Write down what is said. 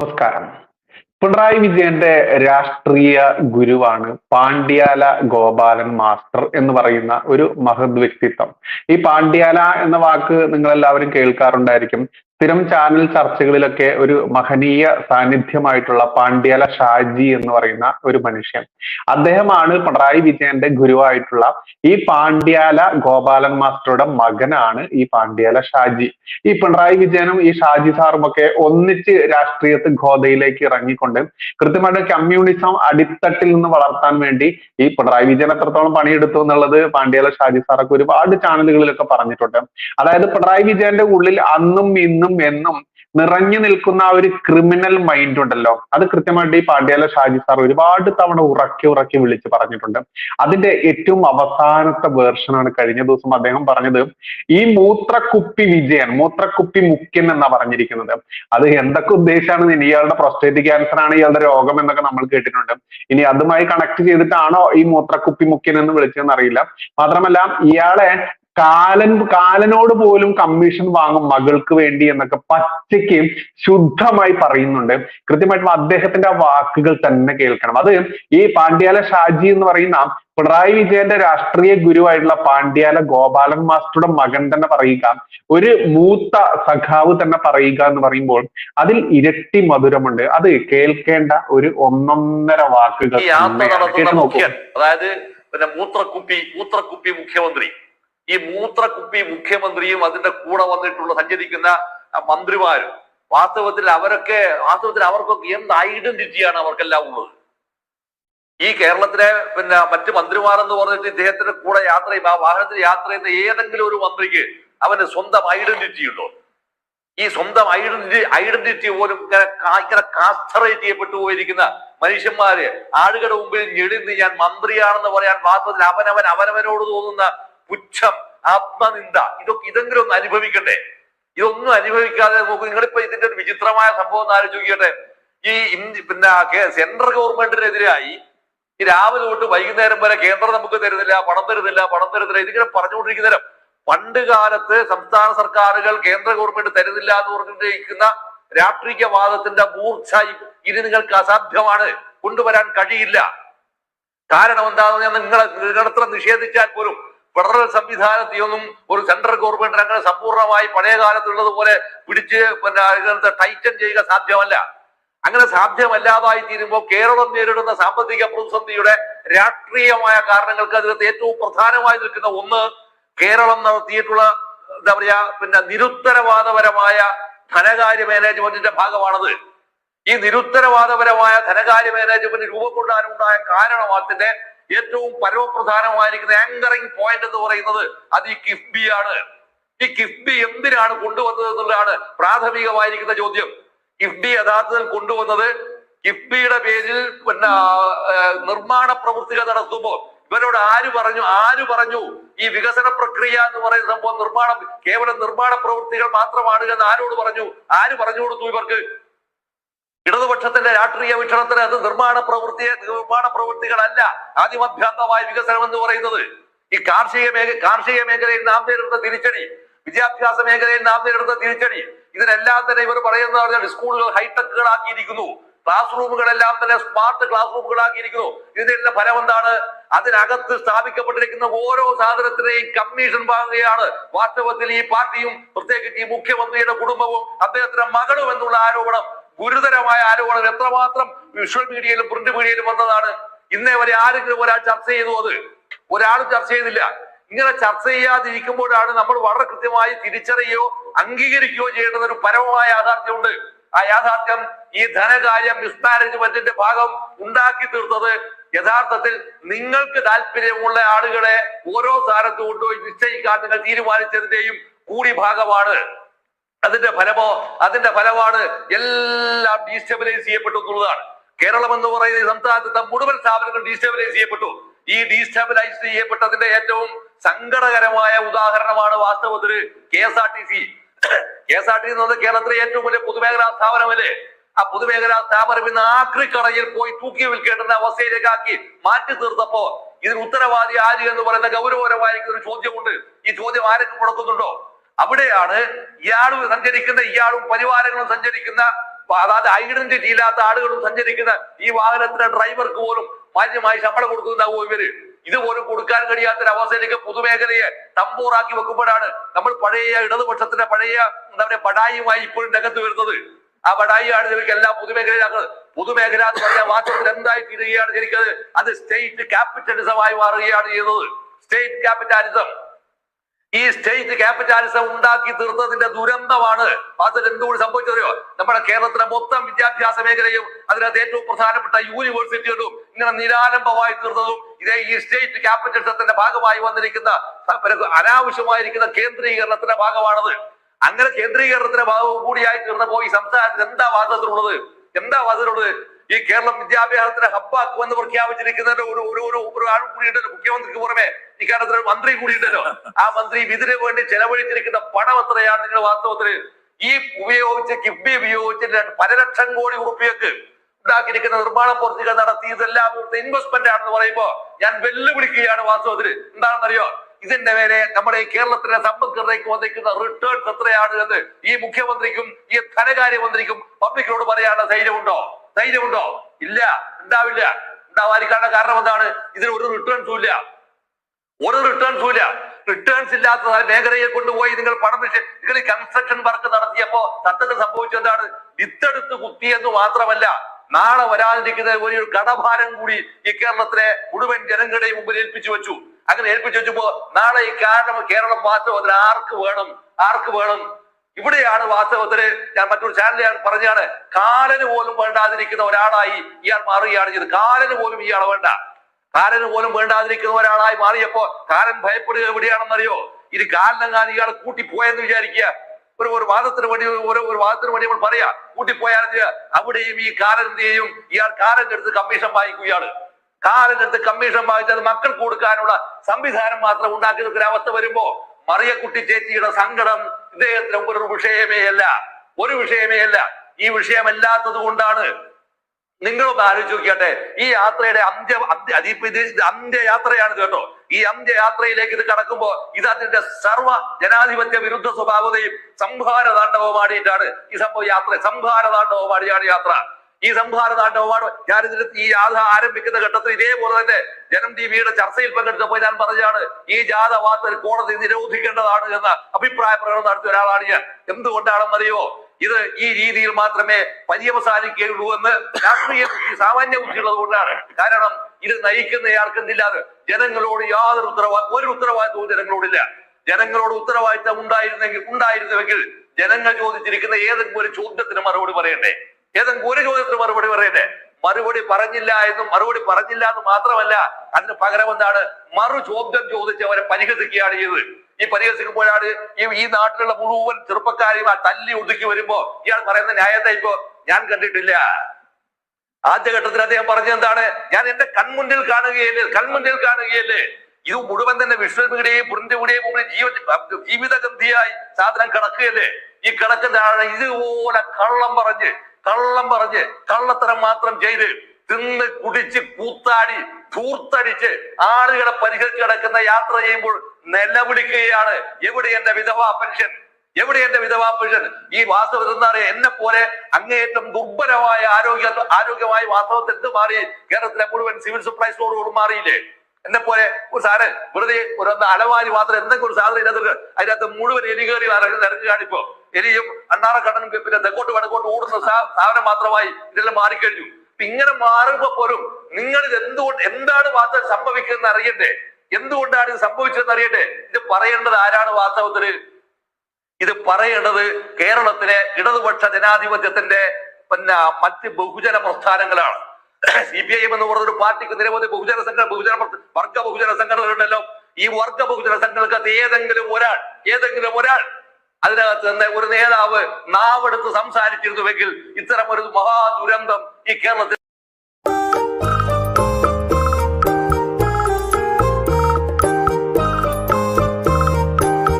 നമസ്കാരം. പിണറായി വിജയന്റെ രാഷ്ട്രീയ ഗുരുവാണ് പാണ്ഡ്യാല ഗോപാലൻ മാസ്റ്റർ എന്ന് പറയുന്ന ഒരു മഹത് വ്യക്തിത്വം. ഈ പാണ്ഡ്യാല എന്ന വാക്ക് നിങ്ങൾ എല്ലാവരും കേൾക്കാറുണ്ടായിരിക്കും. സ്ഥിരം ചാനൽ ചർച്ചകളിലൊക്കെ ഒരു മഹനീയ സാന്നിധ്യമായിട്ടുള്ള പാണ്ഡ്യാല ഷാജി എന്ന് പറയുന്ന ഒരു മനുഷ്യൻ. അദ്ദേഹമാണ് പിണറായി വിജയന്റെ ഗുരുവായിട്ടുള്ള ഈ പാണ്ഡ്യാല ഗോപാലൻ മാസ്റ്ററുടെ മകനാണ് ഈ പാണ്ഡ്യാല ഷാജി. ഈ പിണറായി വിജയനും ഈ ഷാജി സാറും ഒക്കെ ഒന്നിച്ച് രാഷ്ട്രീയത്തിൽ ഗോതയിലേക്ക് ഇറങ്ങിക്കൊണ്ട് കൃത്യമായിട്ട് കമ്മ്യൂണിസം അടിത്തട്ടിൽ നിന്ന് വളർത്താൻ വേണ്ടി ഈ പിണറായി വിജയൻ എത്രത്തോളം പണിയെടുത്തു എന്നുള്ളത് പാണ്ഡ്യാല ഷാജി സാറൊക്കെ ഒരുപാട് ചാനലുകളിലൊക്കെ പറഞ്ഞിട്ടുണ്ട്. അതായത് പിണറായി വിജയന്റെ ഉള്ളിൽ അന്നും ഇന്നും എന്നും നിറഞ്ഞു നിൽക്കുന്ന ആ ഒരു ക്രിമിനൽ മൈൻഡ് ഉണ്ടല്ലോ. അത് കൃത്യമായിട്ട് ഈ പാണ്ഡ്യാല ഷാജി സാർ ഒരുപാട് തവണ ഉറക്കി ഉറക്കി വിളിച്ചു പറഞ്ഞിട്ടുണ്ട്. അതിന്റെ ഏറ്റവും അവസാനത്തെ വേർഷനാണ് കഴിഞ്ഞ ദിവസം അദ്ദേഹം പറഞ്ഞത് ഈ മൂത്രക്കുപ്പി വിജയൻ മൂത്രക്കുപ്പി മുഖ്യൻ എന്നാ പറഞ്ഞിരിക്കുന്നത്. അത് എന്തൊക്കെ ഉദ്ദേശമാണ് ഇനി ഇയാളുടെ പ്രൊസ്റ്റേറ്റ് ക്യാൻസർ ആണ് ഇയാളുടെ രോഗം എന്നൊക്കെ നമ്മൾ കേട്ടിട്ടുണ്ട്. ഇനി അതുമായി കണക്ട് ചെയ്തിട്ടാണോ ഈ മൂത്രക്കുപ്പി മുഖ്യൻ എന്ന് വിളിച്ചതെന്ന് അറിയില്ല. മാത്രമല്ല ഇയാളെ കാലൻ കാലനോട് പോലും കമ്മീഷൻ വാങ്ങും മകൾക്ക് വേണ്ടി എന്നൊക്കെ പച്ചയ്ക്ക് ശുദ്ധമായി പറയുന്നുണ്ട്. കൃത്യമായിട്ടും അദ്ദേഹത്തിന്റെ ആ വാക്കുകൾ തന്നെ കേൾക്കണം. അത് ഈ പാണ്ഡ്യാല ഷാജി എന്ന് പറയുന്ന പിണറായി വിജയന്റെ രാഷ്ട്രീയ ഗുരുവായിട്ടുള്ള പാണ്ഡ്യാല ഗോപാലൻ മാസ്റ്ററുടെ മകൻ തന്നെ പറയുക ഒരു മൂത്ത സഖാവ് തന്നെ പറയുക എന്ന് പറയുമ്പോൾ അതിൽ ഇരട്ടി മധുരമുണ്ട്. അത് കേൾക്കേണ്ട ഒരു ഒന്നൊന്നര വാക്കുകൾ അതായത് പിന്നെ മൂത്രക്കുപ്പി മൂത്രക്കുപ്പി മുഖ്യമന്ത്രി. ഈ മൂത്രക്കുപ്പി മുഖ്യമന്ത്രിയും അതിന്റെ കൂടെ വന്നിട്ടുള്ള സഞ്ചരിക്കുന്ന മന്ത്രിമാരും വാസ്തവത്തിൽ അവരൊക്കെ വാസ്തവത്തിൽ അവർക്കൊക്കെ എന്ത് ഐഡന്റിറ്റിയാണ് അവർക്കെല്ലാം ഉള്ളത്? ഈ കേരളത്തിലെ പിന്നെ മറ്റു മന്ത്രിമാരെന്ന് പറഞ്ഞിട്ട് ഇദ്ദേഹത്തിന്റെ കൂടെ യാത്ര ചെയ്യും ആ വാഹനത്തിൽ യാത്ര ചെയ്യുന്ന ഏതെങ്കിലും ഒരു മന്ത്രിക്ക് അവന് സ്വന്തം ഐഡന്റിറ്റി ഉണ്ടോ? ഈ സ്വന്തം ഐഡന്റിറ്റി ഐഡന്റിറ്റി പോലും ഇങ്ങനെ ഇങ്ങനെ കാസ്റ്ററേറ്റ് ചെയ്യപ്പെട്ടു പോയിരിക്കുന്ന മനുഷ്യന്മാര് ആളുകളുടെ മുമ്പിൽ ഞെളിന്ന് ഞാൻ മന്ത്രിയാണെന്ന് പറയാൻ വാസ്തവത്തിൽ അവനവൻ അവനവനോട് തോന്നുന്ന പുച്ഛം ആത്മനിന്ദ ഇതൊക്കെ ഇതെങ്കിലും ഒന്ന് അനുഭവിക്കണ്ടേ? ഇതൊന്നും അനുഭവിക്കാതെ നോക്കൂ നിങ്ങളിപ്പോ ഇതിന്റെ ഒരു വിചിത്രമായ സംഭവം ഒന്ന് ആലോചിച്ച് നോക്കിയട്ടെ ഈ ഇന്ത്യ പിന്നെ സെൻട്രൽ ഗവൺമെന്റിനെതിരായി ഈ രാവിലെ തൊട്ട് വൈകുന്നേരം വരെ കേന്ദ്രം നമുക്ക് തരുന്നില്ല പണം തരുന്നില്ല പണം തരുന്നില്ല ഇതിങ്ങനെ പറഞ്ഞുകൊണ്ടിരിക്കുന്ന നേരം പണ്ട് കാലത്ത് സംസ്ഥാന സർക്കാരുകൾ കേന്ദ്ര ഗവൺമെന്റ് തരുന്നില്ല എന്ന് പറഞ്ഞുകൊണ്ടിരിക്കുന്ന രാഷ്ട്രീയവാദത്തിന്റെ മൂർച്ച ഇനി നിങ്ങൾക്ക് അസാധ്യമാണ് കൊണ്ടുവരാൻ കഴിയില്ല. കാരണം എന്താണെന്ന് ഞാൻ നിങ്ങളെ നിങ്ങളത്ര നിഷേധിച്ചാൽ പോലും ഫെഡറൽ സംവിധാനത്തെയൊന്നും ഒരു സെൻട്രൽ ഗവൺമെന്റ് അങ്ങനെ സമ്പൂർണമായി പഴയ കാലത്തുള്ളതുപോലെ പിടിച്ച് പിന്നെ ടൈറ്റൻ ചെയ്യുക സാധ്യമല്ല. അങ്ങനെ സാധ്യമല്ലാതായി തീരുമ്പോൾ കേരളം നേരിടുന്ന സാമ്പത്തിക പ്രതിസന്ധിയുടെ രാഷ്ട്രീയമായ കാരണങ്ങൾക്ക് അതിനകത്ത് ഏറ്റവും പ്രധാനമായി നിൽക്കുന്ന ഒന്ന് കേരളം നടത്തിയിട്ടുള്ള എന്താ പറയാ പിന്നെ നിരുത്തരവാദപരമായ ധനകാര്യ മാനേജ്മെന്റിന്റെ ഭാഗമാണത്. ഈ നിരുത്തരവാദപരമായ ധനകാര്യ മാനേജ്മെന്റ് രൂപം കൊണ്ടാനുണ്ടായ കാരണമാത്തിന്റെ ഏറ്റവും പരമപ്രധാനമായിരിക്കുന്ന ആങ്കറിംഗ് പോയിന്റ് എന്ന് പറയുന്നത് അത് ഈ കിഫ്ബിയാണ് ഈ കിഫ്ബി എന്തിനാണ് കൊണ്ടുവന്നത് എന്നുള്ളതാണ് പ്രാഥമികമായിരിക്കുന്ന ചോദ്യം. കിഫ്ബി യഥാർത്ഥത്തിൽ കൊണ്ടുവന്നത് കിഫ്ബിയുടെ പേരിൽ പിന്നെ നിർമ്മാണ പ്രവൃത്തികൾ നടത്തുമ്പോൾ. ഇവരോട് ആര് പറഞ്ഞു ആര് പറഞ്ഞു ഈ വികസന പ്രക്രിയ എന്ന് പറയുന്ന സംഭവം നിർമ്മാണം കേവലം നിർമ്മാണ പ്രവൃത്തികൾ മാത്രമാണ് എന്ന് ആരോട് പറഞ്ഞു? ആര് പറഞ്ഞു കൊടുത്തു ഇവർക്ക്? ഇടതുപക്ഷത്തിന്റെ രാഷ്ട്രീയ വീക്ഷണത്തിന് അത് നിർമ്മാണ പ്രവൃത്തിയെ നിർമ്മാണ പ്രവൃത്തികളല്ല ആദ്യമഭ്യാന്തമായ വികസനം എന്ന് പറയുന്നത്. ഈ കാർഷിക മേഖല കാർഷിക മേഖലയിൽ നാം നേരിടുന്ന തിരിച്ചടി വിദ്യാഭ്യാസ മേഖലയിൽ നാം നേരിടുന്ന തിരിച്ചടി ഇതിനെല്ലാം തന്നെ ഇവർ പറയുന്ന പറഞ്ഞാൽ സ്കൂളുകൾ ഹൈടെക്കുകളാക്കിയിരിക്കുന്നു. ക്ലാസ് റൂമുകളെല്ലാം തന്നെ സ്മാർട്ട് ക്ലാസ് റൂമുകളാക്കിയിരിക്കുന്നു. ഇതിന്റെ ഫലം എന്താണ്? അതിനകത്ത് സ്ഥാപിക്കപ്പെട്ടിരിക്കുന്ന ഓരോ സാധനത്തിനെയും കമ്മീഷൻ വാങ്ങുകയാണ്. വാസ്തവത്തിൽ ഈ പാർട്ടിയും പ്രത്യേകിച്ച് ഈ മുഖ്യമന്ത്രിയുടെ കുടുംബവും അദ്ദേഹത്തിന്റെ മകളും എന്നുള്ള ആരോപണം ഗുരുതരമായ ആരോപണം എത്രമാത്രം വിഷ്വൽ മീഡിയയിലും പ്രിന്റ് മീഡിയയിലും വന്നതാണ്. ഇന്നേ വരെ ആരെങ്കിലും ഒരാൾ ചർച്ച ചെയ്തു അത്? ഒരാളും ചർച്ച ചെയ്തില്ല. ഇങ്ങനെ ചർച്ച ചെയ്യാതിരിക്കുമ്പോഴാണ് നമ്മൾ വളരെ കൃത്യമായി തിരിച്ചറിയുകയോ അംഗീകരിക്കുകയോ ചെയ്യേണ്ടത് ഒരു പരമമായ യാഥാർത്ഥ്യമുണ്ട് ആ യാഥാർത്ഥ്യം ഈ ധനകാര്യ മിസ്മാനേജ്മെന്റിന്റെ ഭാഗം ഉണ്ടാക്കി തീർത്തത് യഥാർത്ഥത്തിൽ നിങ്ങൾക്ക് താല്പര്യമുള്ള ആളുകളെ ഓരോ സ്ഥാനത്ത് കൊണ്ടുപോയി നിശ്ചയിക്കാൻ നിങ്ങൾ തീരുമാനിച്ചതിന്റെയും കൂടി ഭാഗമാണ്. അതിന്റെ ഫലമോ അതിന്റെ ഫലമാണ് എല്ലാം ഡീസ്റ്റെബിലൈസ് ചെയ്യപ്പെട്ടു എന്നുള്ളതാണ്. കേരളം എന്ന് പറയുന്ന സംസ്ഥാനത്തെ മുഴുവൻ സ്ഥാപനങ്ങൾ ഡീസ്റ്റെബിലൈസ് ചെയ്യപ്പെട്ടു. ഈ ഡീസ്റ്റെബിലൈസ് ചെയ്യപ്പെട്ടതിന്റെ ഏറ്റവും സങ്കടകരമായ ഉദാഹരണമാണ് വാസ്തവത്തിൽ K S R T C. K S R T C പറഞ്ഞാൽ കേരളത്തിലെ ഏറ്റവും വലിയ പൊതുമേഖലാ സ്ഥാപനമല്ലേ ആ പൊതുമേഖലാ സ്ഥാപനം ഇന്ന് ആക്രിക്കടയിൽ പോയി തൂക്കി വിൽക്കേണ്ടുന്ന അവസ്ഥയിലേക്കാക്കി മാറ്റി തീർത്തപ്പോ ഇതിന് ഉത്തരവാദി ആര് എന്ന് പറയുന്ന ഗൗരവപരമായിരിക്കുന്ന ഒരു ചോദ്യമുണ്ട്. ഈ ചോദ്യം ആരെങ്കിലും മുടക്കുന്നുണ്ടോ? അവിടെയാണ് ഇയാൾ സഞ്ചരിക്കുന്ന ഇയാളും പരിവാരങ്ങളും സഞ്ചരിക്കുന്ന അതായത് ഐഡന്റിറ്റി ഇല്ലാത്ത ആളുകളും സഞ്ചരിക്കുന്ന ഈ വാഹനത്തിലെ ഡ്രൈവർക്ക് പോലും മാന്യമായി ശമ്പളം കൊടുക്കുന്നുണ്ടാവും ഇവർ? ഇതുപോലും കൊടുക്കാൻ കഴിയാത്ത അവസ്ഥയിലേക്ക് പൊതുമേഖലയെ തമ്പൂറാക്കി വെക്കുമ്പോഴാണ് നമ്മൾ പഴയ ഇടതുപക്ഷത്തിന്റെ പഴയ എന്താ പറയുക ബടായിയുമായി ഇപ്പോഴും രംഗത്ത് വരുന്നത്. ആ ബടായിയാണ് ഇവർക്ക് എല്ലാ പൊതുമേഖലയിലാക്കുന്നത് പൊതുമേഖല എന്ന് പറഞ്ഞ വാസ്തവത്തിൽ എന്തായി തീരുകയാണ് ശരിക്കത് അത്? സ്റ്റേറ്റ് ക്യാപിറ്റലിസമായി മാറുകയാണ് ചെയ്യുന്നത്. സ്റ്റേറ്റ് ക്യാപിറ്റാലിസം ഈ സ്റ്റേറ്റ് ക്യാപിറ്റാലിസം ഉണ്ടാക്കി തീർത്തതിന്റെ ദുരന്തമാണ് അതിൽ എന്തുകൊണ്ട് സംഭവിച്ചതറിയോ നമ്മുടെ കേരളത്തിലെ മൊത്തം വിദ്യാഭ്യാസ മേഖലയും അതിനകത്ത് ഏറ്റവും പ്രധാനപ്പെട്ട യൂണിവേഴ്സിറ്റികളും ഇങ്ങനെ നിരാലംബമായി തീർത്തതും ഇതേ ഈ സ്റ്റേറ്റ് ക്യാപിറ്റലിസത്തിന്റെ ഭാഗമായി വന്നിരിക്കുന്ന അനാവശ്യമായിരിക്കുന്ന കേന്ദ്രീകരണത്തിന്റെ ഭാഗമാണത്. അങ്ങനെ കേന്ദ്രീകരണത്തിന്റെ ഭാഗവും കൂടിയായി തീർന്നപ്പോ ഈ സംസ്ഥാനത്തിന് എന്താ വാദത്തിലുള്ളത് എന്താ വാദത്തിലുള്ളത് ഈ കേരളം വിദ്യാഭ്യാസത്തിന് ഹബ്ബാക്കുമെന്ന് പ്രഖ്യാപിച്ചിരിക്കുന്നതിന്റെ ഒരു ഒരു ഒരു ഒരു ആൾ കൂടിയുണ്ടല്ലോ മുഖ്യമന്ത്രിക്ക് പുറമെ. ഈ കേരളത്തിൽ ഒരു മന്ത്രി കൂടിയുണ്ടല്ലോ. ആ മന്ത്രി ഇതിനു വേണ്ടി ചെലവഴിച്ചിരിക്കുന്ന പണം എത്രയാണ് നിങ്ങൾ വാസ്തവത്തിൽ ഈ ഉപയോഗിച്ച് കിഫ്ബി ഉപയോഗിച്ച് രണ്ട് പല ലക്ഷം കോടി ഉറുപ്പിയക്ക് ഉണ്ടാക്കിയിരിക്കുന്ന നിർമ്മാണ പ്രവൃത്തികൾ നടത്തി. ഇതെല്ലാം ഇവിടുത്തെ ഇൻവെസ്റ്റ്മെന്റ് ആണെന്ന് പറയുമ്പോ ഞാൻ വെല്ലുവിളിക്കുകയാണ് വാസ്തവത്തിൽ എന്താണെന്നറിയോ? ഇതിന്റെ മേലെ നമ്മുടെ കേരളത്തിലെ സമ്പദ്ഘടനയ്ക്ക് വന്നിരിക്കുന്ന റിട്ടേൺസ് എത്രയാണ് എന്ന് ഈ മുഖ്യമന്ത്രിക്കും ഈ ധനകാര്യമന്ത്രിക്കും പബ്ലിക്കിനോട് പറയാനുള്ള ധൈര്യമുണ്ടോ? ധൈര്യമുണ്ടോ ഇല്ല. ഉണ്ടാവില്ല. ഉണ്ടാവാതിരിക്കാനുള്ള കാരണം എന്താണ്? ഇതിന് ഒരു റിട്ടേൺസും ഇല്ല. ഒരു റിട്ടേൺസും ഇല്ല. റിട്ടേൺസ് ഇല്ലാത്ത മേഖലയെ കൊണ്ടുപോയി നിങ്ങൾ പണം നിങ്ങൾ ഈ കൺസ്ട്രക്ഷൻ വർക്ക് നടത്തിയപ്പോ സത്യത്തിൽ സംഭവിച്ചു എന്താണ്? വിത്തെടുത്ത് കുത്തിയെന്ന് മാത്രമല്ല നാളെ വരാതിരിക്കുന്ന ഒരു കടഭാരം കൂടി ഈ കേരളത്തിലെ മുഴുവൻ ജനങ്ങളുടെയും മുമ്പിൽ ഏൽപ്പിച്ചു വെച്ചു. അങ്ങനെ ഏൽപ്പിച്ചു വെച്ചപ്പോ നാളെ ഈ കാരണം കേരളം വാസ്തവത്തിൽ ആർക്ക് വേണം? ആർക്ക് വേണം? ഇവിടെയാണ് വാസ്തവത്തിൽ ഞാൻ മറ്റൊരു ചാനലിൽ ഞാൻ പറഞ്ഞാണ് കാലന് പോലും വേണ്ടാതിരിക്കുന്ന ഒരാളായി ഇയാൾ മാറുകയാണ് ചെയ്തത്. കാലന് പോലും ഇയാൾ വേണ്ട. കാലന് പോലും വേണ്ടാതിരിക്കുന്ന ഒരാളായി മാറിയപ്പോ കാലൻ ഭയപ്പെടുക എവിടെയാണെന്നറിയോ? ഇത് കാലിനെങ്ങാനും ഇയാൾ കൂട്ടിപ്പോയെന്ന് വിചാരിക്കുക. ഒരു ഒരു വാദത്തിന് വേണ്ടി ഒരു ഒരു വാദത്തിന് വേണ്ടി നമ്മൾ പറയാ കൂട്ടിപ്പോയാൽ അവിടെയും ഈ കാലൻ ഇയാൾ കാലന്റെ അടുത്ത് കമ്മീഷൻ വാങ്ങിക്കും ഇയാൾ. കാലന്റെ അടുത്ത് കമ്മീഷൻ വാങ്ങിച്ചത് മക്കൾ കൊടുക്കാനുള്ള സംവിധാനം മാത്രം ഉണ്ടാക്കി നിൽക്കുന്ന അവസ്ഥ വരുമ്പോ മറിയക്കുട്ടി ചേച്ചിയുടെ സങ്കടം ഇദ്ദേഹത്തിന് ഒരു വിഷയമേ അല്ല. ഒരു വിഷയമേ അല്ല. ഈ വിഷയമല്ലാത്തത് കൊണ്ടാണ് നിങ്ങളൊന്ന് ആലോചിച്ച് നോക്കിയാട്ടെ. ഈ യാത്രയുടെ അന്ത്യ അതിപ്പോ ഇത് അന്ത്യയാത്രയാണ് കേട്ടോ. ഈ അന്ത്യയാത്രയിലേക്ക് ഇത് കടക്കുമ്പോ ഇത് അതിന്റെ സർവ ജനാധിപത്യ വിരുദ്ധ സ്വഭാവതയും സംഹാര താണ്ഡവമാടിയിട്ടാണ് ഈ സംഭവ യാത്ര. സംഹാര താണ്ഡവമാടിയാണ് യാത്ര. ഈ സംഹാര നാട്ടവാട് ഞാൻ ഈ ജാഥ ആരംഭിക്കുന്ന ഘട്ടത്തിൽ ഇതേപോലെ തന്നെ ജനം ടിവിയുടെ ചർച്ചയിൽ പങ്കെടുത്തപ്പോൾ ഞാൻ പറഞ്ഞാണ് ഈ ജാഥ വാർത്ത കോടതി നിരോധിക്കേണ്ടതാണ് എന്ന അഭിപ്രായ പ്രകടനം നടത്തിയ ഒരാളാണ് ഞാൻ. എന്തുകൊണ്ടാണെന്നറിയോ? ഇത് ഈ രീതിയിൽ മാത്രമേ പര്യവസാനിക്കുകയുള്ളൂ എന്ന് രാഷ്ട്രീയ ബുദ്ധി സാമാന്യ ബുദ്ധിയുള്ളത് കൊണ്ടാണ്. കാരണം ഇത് നയിക്കുന്നയാൾക്ക് എന്തില്ലാതെ ജനങ്ങളോട് യാതൊരു ഉത്തരവാദി ഒരു ഉത്തരവാദിത്വവും ജനങ്ങളോടില്ല. ജനങ്ങളോട് ഉത്തരവാദിത്തം ഉണ്ടായിരുന്നെങ്കിൽ ഉണ്ടായിരുന്നുവെങ്കിൽ ജനങ്ങൾ ചോദിച്ചിരിക്കുന്ന ഏതെങ്കിലും ഒരു ചോദ്യത്തിന് മറുപടി പറയണ്ടേ? ഏതെങ്കിലും ഒരു ചോദ്യത്തിന് മറുപടി പറയണ്ടേ മറുപടി പറഞ്ഞില്ല എന്നും മറുപടി പറഞ്ഞില്ല എന്ന് മാത്രമല്ല അതിന് പകരം എന്താണ്? മറു ചോദ്യം ചോദിച്ച് അവരെ പരിഹസിക്കുകയാണ് ചെയ്തത്. ഈ പരിഹസിക്കുമ്പോഴാണ് ഈ ഈ നാട്ടിലുള്ള മുഴുവൻ ചെറുപ്പക്കാരെയും ആ തല്ലി ഒതുക്കി വരുമ്പോ ഇയാൾ പറയുന്ന ന്യായത്തെ ഇപ്പോ ഞാൻ കണ്ടിട്ടില്ല. ആദ്യഘട്ടത്തിൽ അദ്ദേഹം പറഞ്ഞത് എന്താണ്? ഞാൻ എന്റെ കൺമുന്നിൽ കാണുകയല്ലേ കൺമുന്നിൽ കാണുകയല്ലേ. ഇത് മുഴുവൻ തന്നെ വിഷ്വൽ മീഡിയയും മുമ്പിൽ ജീവ ജീവിതഗന്ധിയായി സാധനം കിടക്കുകയല്ലേ. ഈ കിടക്കുന്ന ഇതുപോലെ കള്ളം പറഞ്ഞ് കള്ളം പറഞ്ഞ് കള്ളത്തരം മാത്രം ചെയ്ത് തിന്ന് കുടിച്ച് കൂത്താടി ധൂർത്തടിച്ച് ആളുകളെ പരിഹരിച്ച് കിടക്കുന്ന യാത്ര ചെയ്യുമ്പോൾ നിലവിളിക്കുകയാണ്. എവിടെ എന്റെ വിധവാ പെൻഷൻ? എവിടെ എന്റെ വിധവാ പെൻഷൻ? ഈ വാസ്തവത്തിൽ എന്താ പറയുക? എന്നെ പോലെ അങ്ങേയറ്റം ദുർബലമായ ആരോഗ്യ ആരോഗ്യമായ വാസ്തവത്തിൽ എന്ത് മാറി? കേരളത്തിലെ മുഴുവൻ സിവിൽ സപ്ലൈ സ്റ്റോറുകൾ മാറിയില്ലേ? എന്നെ പോലെ ഒരു സാറ് വെറുതെ ഒരു അലവാരി മാത്രം എന്തെങ്കിലും ഒരു സാധനം ഇതിനകത്ത് അതിനകത്ത് മുഴുവൻ എലികേറി ഇറങ്ങുകയാണ് ഇപ്പോ എലിയും അണ്ണാറക്കടനും പിന്നെ തെക്കോട്ട് വടക്കോട്ട് ഓടുന്ന സാധനം മാത്രമായി ഇതെല്ലാം മാറിക്കഴിഞ്ഞു. അപ്പൊ ഇങ്ങനെ മാറുമ്പോ പോലും നിങ്ങൾ ഇത് എന്തുകൊണ്ട് എന്താണ് വാസ്തവം സംഭവിക്കുന്നത് അറിയണ്ടേ? എന്തുകൊണ്ടാണ് ഇത് സംഭവിച്ചതെന്ന് അറിയട്ടെ ഇത് പറയേണ്ടത് ആരാണ് വാസ്തവത്തിൽ ഇത് പറയേണ്ടത് കേരളത്തിലെ ഇടതുപക്ഷ ജനാധിപത്യത്തിന്റെ പിന്നെ മറ്റ് ബഹുജന പ്രസ്ഥാനങ്ങളാണ്. സി പി ഐ എം എന്ന് പറഞ്ഞ ഒരു പാർട്ടിക്ക് നിരവധി ബഹുജന സംഘടന ബഹുജന വർഗ ബഹുജന സംഘടനകളുണ്ടല്ലോ. ഈ വർഗ ബഹുജന സംഘടനകൾക്ക് ഏതെങ്കിലും ഒരാൾ ഏതെങ്കിലും ഒരാൾ അതിനകത്ത് തന്നെ ഒരു നേതാവ് നാവെടുത്ത് സംസാരിച്ചിരുന്നുവെങ്കിൽ ഇത്തരം ഒരു മഹാദുരന്തം ഈ കേരളത്തിൽ